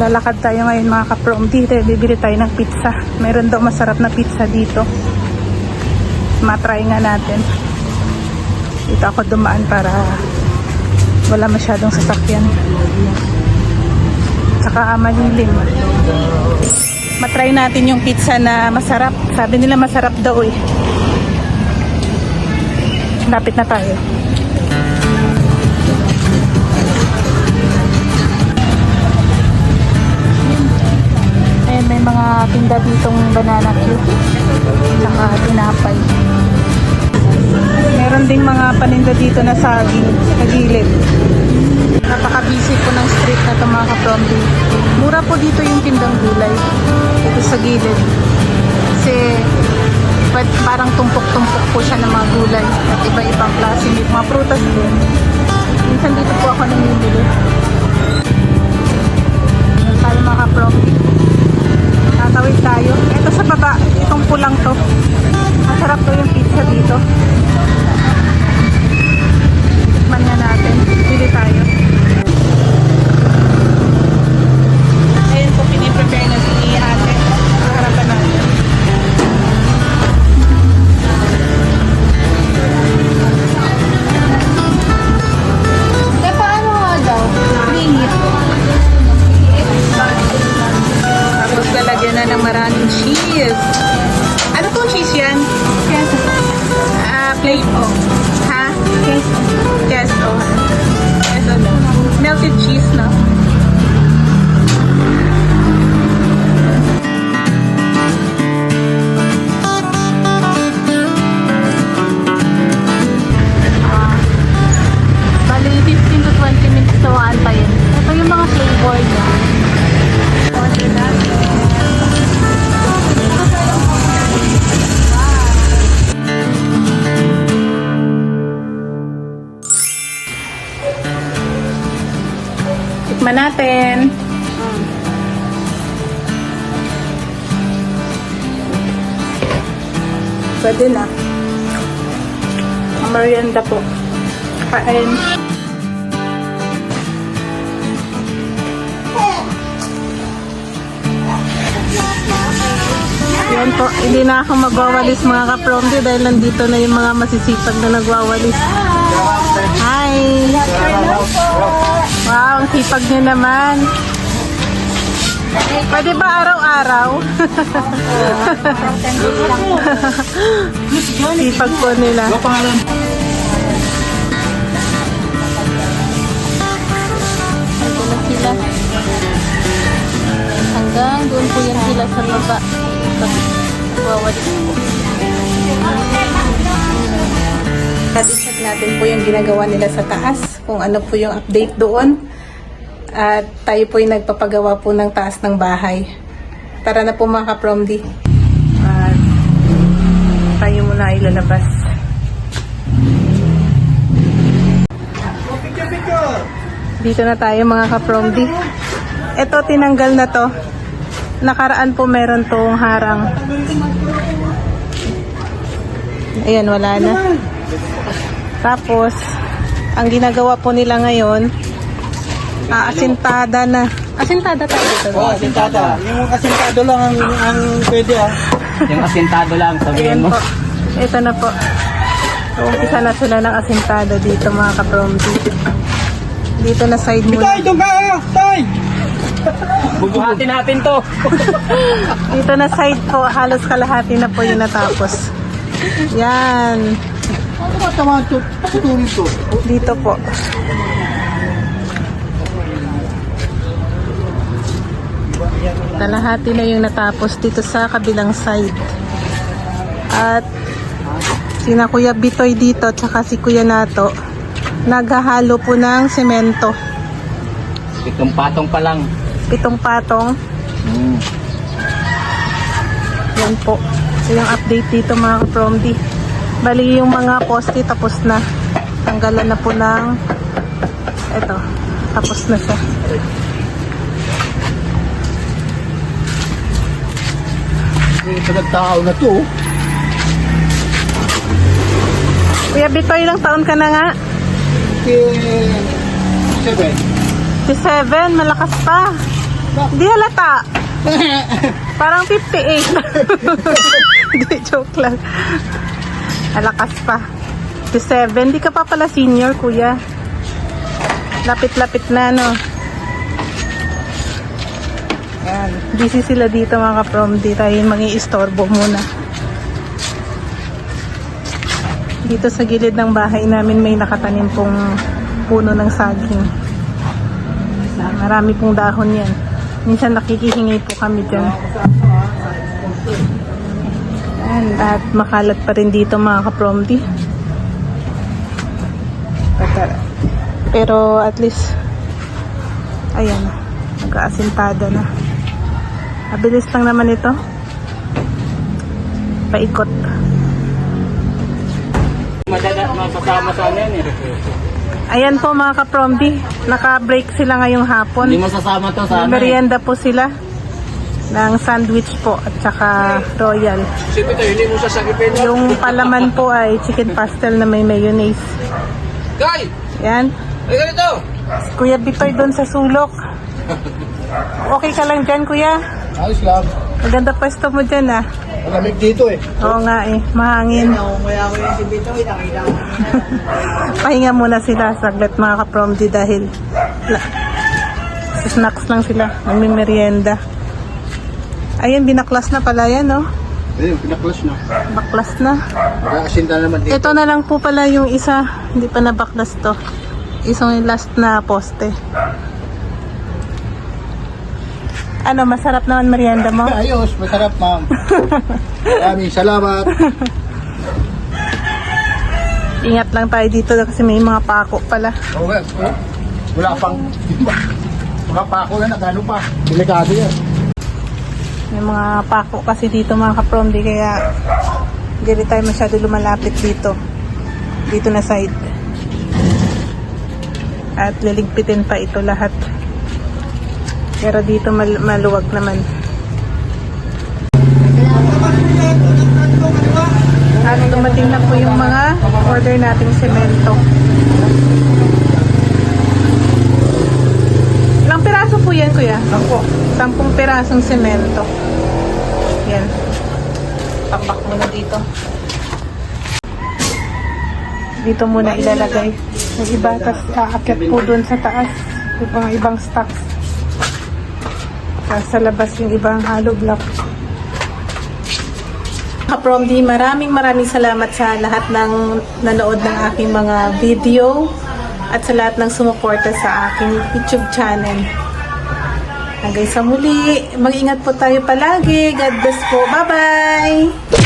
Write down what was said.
Lalakad tayo ngayon mga kaprom. Dito, bibili tayo ng pizza. Meron daw masarap na pizza dito. Matry nga natin. Dito ako dumaan para wala masyadong sasakyan. Tsaka malilim. Matry natin yung pizza na masarap. Sabi nila masarap daw eh. Lapit na tayo. Mga tinda ditong banana cube. Saka tinapay. Meron ding mga paninda dito na saging sa gilid. Napaka-busy po ng street na ito mga kaprombi. Mura po dito yung tindang gulay. Dito sa gilid. Kasi parang tumpok-tumpok po siya ng mga gulay at iba-ibang klase. May mga prutas din. Minsan dito po ako namimili. Ng maraming cheese. Ano tong cheese yan? Queso. Ah, plain o. Ha? Queso. Queso. Queso na. Melted cheese, no? Pwede na. Merienda po. Kain. Yan po, hindi na ako magwawalis mga kapromdi dahil nandito na yung mga masisipag na nagwawalis. Hi! Wow, ang sipag niyo naman. Pwede ba araw-araw? sipag po nila. Hanggang doon po yan sila sa baba. Wawalis po. Katisak natin po yung ginagawa nila sa taas, kung ano po yung update doon. At tayo po yung nagpapagawa po ng taas ng bahay. Tara na po mga kapromdi. At tayo muna ilalabas. Dito na tayo mga kapromdi. Ito tinanggal na to. Nakaraan po meron tong harang. Ayan, wala na. Tapos, ang ginagawa po nila ngayon, aasintada na. Asintada tayo dito. Oh, asintada. Yung asintado lang ang, ang pwede ah. Yung asintado lang, Ayan sabihin mo. po. Ito na po. Umpisa na sila ng asintada dito mga kapromdi. Dito na side mo. Tay, doon ka ah! Tay! Bubuhatin natin to. Dito na side po. Halos kalahati na po yung natapos. Yan. Ano ba tama ito? Putulin to. Dito po. Kalahati na yung natapos dito sa kabilang side. At sina Kuya Bitoy dito tsaka si Kuya Nato naghahalo po ng semento. Itong patong pa lang. Pitong patong. Mm. Yan po. So yung update dito mga kapromdi. Bali yung mga poste tapos na. Tanggalan na po ng eto. Tapos na siya. Ito nagtao na to. Kuya Bitoy, ilang taon ka na nga? Eh, seven. Si Seven, malakas pa. Hindi halata. Parang 58. Hindi, joke lang. Alakas pa. 57. Di ka pa pala senior, kuya. Lapit-lapit na, no? Yan. Busy sila dito, mga kaprom. Di tayo mangi-istorbo muna. Dito sa gilid ng bahay namin may nakatanim pong puno ng saging. Marami pong dahon yan. Minsan nakikihingi po kami dyan. Yan, at makalat pa rin dito mga kapromdi. Pero at least, ayan, nag-aasintada na. Mabilis lang naman ito. Paikot. Masasama sa yan eh. Ayan po mga kapromdi, naka-break sila ngayong hapon. Hindi masasama to sa ano eh. Merienda po sila ng sandwich po at saka royal. Yung palaman po ay chicken pastel na may mayonnaise. Guy! Yan. Ay, ganito! Kuya Bitoy doon sa sulok. Okay ka lang dyan, kuya? Ayos lang. Maganda pwesto mo dyan, ah. Malamig dito eh. Oo nga eh, mahangin. Kaya ko yung si Bitoy, nakita ko. Pahinga muna sila saglit mga kapromdi dahil snacks lang sila, nagmimerienda. Ayun, binaklas na pala yan, no? Ayun, pinaklas na. Baklas na. Nakakasinta naman dito. Ito na lang po pala yung isa, hindi pa nabaklas to. Isang last na poste. Ano, masarap naman merienda mo? Ayos, masarap ma'am. Maraming salamat. Ingat lang tayo dito kasi may mga pako pala. Oh, well, oh, wala pang... Wala pa ako na nagano pa. Delikado yan. May mga pako kasi dito mga kapromdi kaya hindi rin tayo masyado lumalapit dito. Dito na side. At liligpitin pa ito lahat. Pero dito mal- maluwag naman. At dumating na po yung mga order nating semento. Ilang piraso po yan, kuya? Ako. Sampung pirasong semento. Yan. Pakbak muna dito. Dito muna ilalagay. Yung iba, tapos aakyat po dun sa taas. Yung mga ibang stocks. Sa labas yung ibang hollow block. Kapromdi, maraming maraming salamat sa lahat ng nanood ng aking mga video at sa lahat ng sumuporta sa aking YouTube channel. Hanggang sa muli, mag-ingat po tayo palagi. God bless po. Bye-bye!